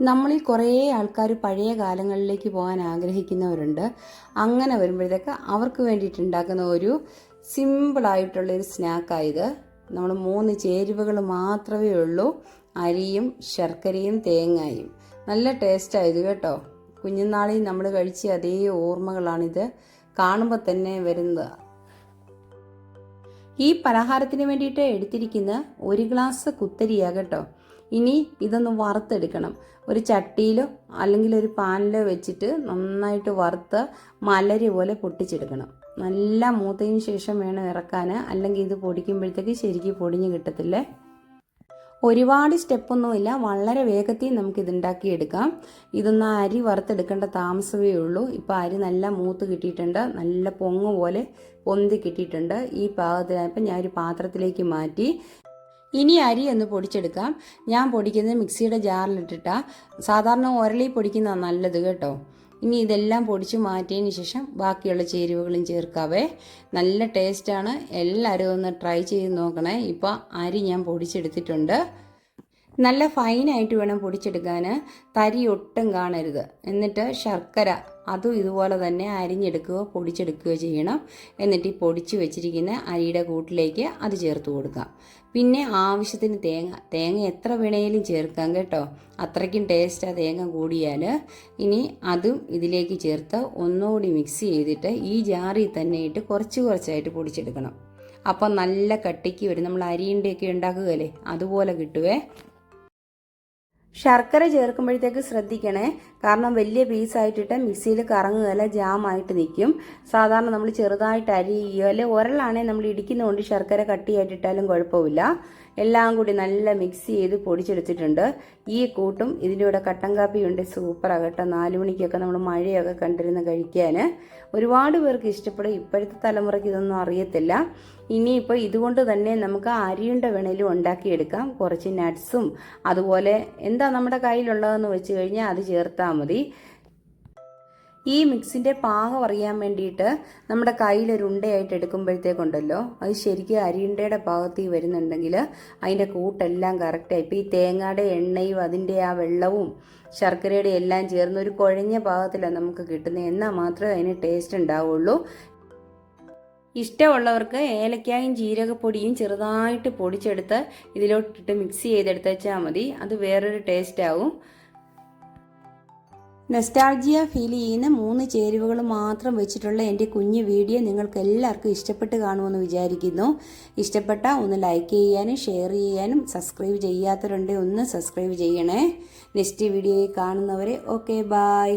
നമ്മളിൽ കുറേ ആൾക്കാർ പഴയ കാലങ്ങളിലേക്ക് പോകാൻ ആഗ്രഹിക്കുന്നവരുണ്ട്. അങ്ങനെ വരുമ്പോഴത്തേക്ക് അവർക്ക് വേണ്ടിയിട്ട് ഉണ്ടാക്കുന്ന ഒരു സിമ്പിളായിട്ടുള്ള ഒരു സ്നാക്കായത് നമ്മൾ മൂന്ന് ചേരുവകൾ മാത്രമേ ഉള്ളൂ. അരിയും ശർക്കരയും തേങ്ങായും. നല്ല ടേസ്റ്റായത് കേട്ടോ. കുഞ്ഞുനാളിൽ നമ്മൾ കഴിച്ച അതേ ഓർമ്മകളാണിത്. കാണുമ്പോൾ തന്നെ വരുന്നത്. ഈ പലഹാരത്തിന് വേണ്ടിയിട്ട് എടുത്തിരിക്കുന്ന ഒരു ഗ്ലാസ് കുത്തരിയാ കേട്ടോ. ഇനി ഇതൊന്ന് വറുത്തെടുക്കണം. ഒരു ചട്ടിയിലോ അല്ലെങ്കിൽ ഒരു പാനിലോ വെച്ചിട്ട് നന്നായിട്ട് വറുത്ത് മലരി പോലെ പൊട്ടിച്ചെടുക്കണം. നല്ല മൂത്തതിന് ശേഷം വേണം ഇറക്കാൻ. അല്ലെങ്കിൽ ഇത് പൊടിക്കുമ്പോഴത്തേക്ക് ശരിക്കും പൊടിഞ്ഞ് കിട്ടത്തില്ലേ? ഒരുപാട് സ്റ്റെപ്പൊന്നുമില്ല. വളരെ വേഗത്തിൽ നമുക്ക് ഇതുണ്ടാക്കിയെടുക്കാം. ഇതൊന്ന് അരി വറുത്തെടുക്കേണ്ട താമസമേ ഉള്ളൂ. ഇപ്പോൾ അരി നല്ല മൂത്ത് കിട്ടിയിട്ടുണ്ട്. നല്ല പൊങ്ങ് പോലെ പൊന്തി കിട്ടിയിട്ടുണ്ട്. ഈ പാകത്തിനായപ്പോൾ ഞാൻ ഒരു പാത്രത്തിലേക്ക് മാറ്റി ഇനി അരി ഒന്ന് പൊടിച്ചെടുക്കാം. ഞാൻ പൊടിക്കുന്നത് മിക്സിയുടെ ജാറിലിട്ടിട്ടാണ് സാധാരണ ഉരളി പൊടിക്കുന്നതാണ് നല്ലത് കേട്ടോ. ഇനി ഇതെല്ലാം പൊടിച്ച് മാറ്റിയതിന് ശേഷം ബാക്കിയുള്ള ചേരുവകളും ചേർക്കാവേ. നല്ല ടേസ്റ്റാണ്. എല്ലാവരും ഒന്ന് ട്രൈ ചെയ്ത് നോക്കണേ. ഇപ്പോൾ അരി ഞാൻ പൊടിച്ചെടുത്തിട്ടുണ്ട്. നല്ല ഫൈനായിട്ട് വേണം പൊടിച്ചെടുക്കാൻ തരി ഒട്ടും കാണരുത്. എന്നിട്ട് ശർക്കര അതും ഇതുപോലെ തന്നെ അരിഞ്ഞെടുക്കുകയോ പൊടിച്ചെടുക്കുകയോ ചെയ്യണം. എന്നിട്ട് ഈ പൊടിച്ച് വെച്ചിരിക്കുന്ന അരിയുടെ കൂട്ടിലേക്ക് അത് ചേർത്ത് കൊടുക്കാം പിന്നെ ആവശ്യത്തിന് തേങ്ങ തേങ്ങ എത്ര വേണേലും ചേർക്കാം കേട്ടോ. അത്രയ്ക്കും ടേസ്റ്റ് ആ തേങ്ങ കൂടിയാൽ ഇനി അതും ഇതിലേക്ക് ചേർത്ത് ഒന്നുകൂടി മിക്സ് ചെയ്തിട്ട് ഈ ജാറിൽ തന്നെ ഇട്ട് കുറച്ച് കുറച്ചായിട്ട് പൊടിച്ചെടുക്കണം. അപ്പം നല്ല കട്ടിക്ക് വരും. നമ്മൾ അരിയുണ്ടൊക്കെ ഉണ്ടാക്കുകയല്ലേ? അതുപോലെ കിട്ടുവേ. ശർക്കര ചേർക്കുമ്പോഴത്തേക്ക് ശ്രദ്ധിക്കണേ. കാരണം വലിയ പീസായിട്ടിട്ട് മിക്സിയിൽ കറങ്ങുകയല്ല ജാമായിട്ട് നിൽക്കും. സാധാരണ നമ്മൾ ചെറുതായിട്ട് അരിയുകയോ അല്ലെ ഒരളാണെങ്കിൽ നമ്മൾ ഇടിക്കുന്നതുകൊണ്ട് ശർക്കര കട്ടിയായിട്ടിട്ടാലും കുഴപ്പമില്ല. എല്ലാം കൂടി നല്ല മിക്സ് ചെയ്ത് പൊടിച്ചെടുത്തിട്ടുണ്ട്. ഈ കൂട്ടും ഇതിന്റെ കൂടെ കട്ടൻ കാപ്പിയുണ്ട് സൂപ്പറാണ് കേട്ടോ. നാല് മണിക്കൊക്കെ നമ്മൾ മഴയൊക്കെ കണ്ടിരുന്ന് കഴിക്കാൻ. ഒരുപാട് പേർക്ക് ഇഷ്ടപ്പെടും. ഇപ്പോഴത്തെ തലമുറയ്ക്ക് ഇതൊന്നും അറിയത്തില്ല. ഇനിയിപ്പോൾ ഇതുകൊണ്ട് തന്നെ നമുക്ക് അരിയുണ്ട വേണേലും ഉണ്ടാക്കിയെടുക്കാം. കുറച്ച് നട്ട്സും അതുപോലെ എന്താ നമ്മുടെ കയ്യിലുള്ളതെന്ന് വെച്ച് കഴിഞ്ഞാൽ അത് ചേർത്താൽ മതി. ഈ മിക്സിന്റെ പാകം അറിയാൻ വേണ്ടിയിട്ട് നമ്മുടെ കയ്യിലൊരു ഉണ്ടയായിട്ട് എടുക്കുമ്പോഴത്തേക്കുണ്ടല്ലോ. അത് ശരിക്കും അരിയുണ്ടയുടെ പാകത്തിൽ വരുന്നുണ്ടെങ്കിൽ അതിന്റെ കൂട്ടെല്ലാം കറക്റ്റായി ഇപ്പോൾ ഈ തേങ്ങയുടെ എണ്ണയും അതിന്റെ ആ വെള്ളവും ശർക്കരയുടെ എല്ലാം ചേർന്ന് ഒരു കുഴഞ്ഞ പാകത്തിലാണ് നമുക്ക് കിട്ടുന്നത്. എന്നാൽ മാത്രമേ അതിന് ടേസ്റ്റ് ഉണ്ടാവുള്ളൂ. ഇഷ്ടമുള്ളവർക്ക് ഏലക്കായും ജീരകപ്പൊടിയും ചെറുതായിട്ട് പൊടിച്ചെടുത്ത് ഇതിലോട്ടിട്ട് മിക്സ് ചെയ്തെടുത്ത് വെച്ചാൽ മതി. അത് വേറൊരു ടേസ്റ്റ് ആവും. നെസ്റ്റാൾജിയ ഫീൽ ചെയ്യുന്ന മൂന്ന് ചേരുവകൾ മാത്രം വെച്ചിട്ടുള്ള എന്റെ കുഞ്ഞു വീഡിയോ നിങ്ങൾക്ക് എല്ലാവർക്കും ഇഷ്ടപ്പെട്ട് കാണുമെന്ന് വിചാരിക്കുന്നു. ഇഷ്ടപ്പെട്ട ഒന്ന് ലൈക്ക് ചെയ്യാനും ഷെയർ ചെയ്യാനും സബ്സ്ക്രൈബ് ചെയ്യാത്തവരുണ്ടെങ്കിൽ ഒന്ന് സബ്സ്ക്രൈബ് ചെയ്യണേ. നെക്സ്റ്റ് വീഡിയോയിൽ കാണുന്നവരെ ഓക്കെ ബായ്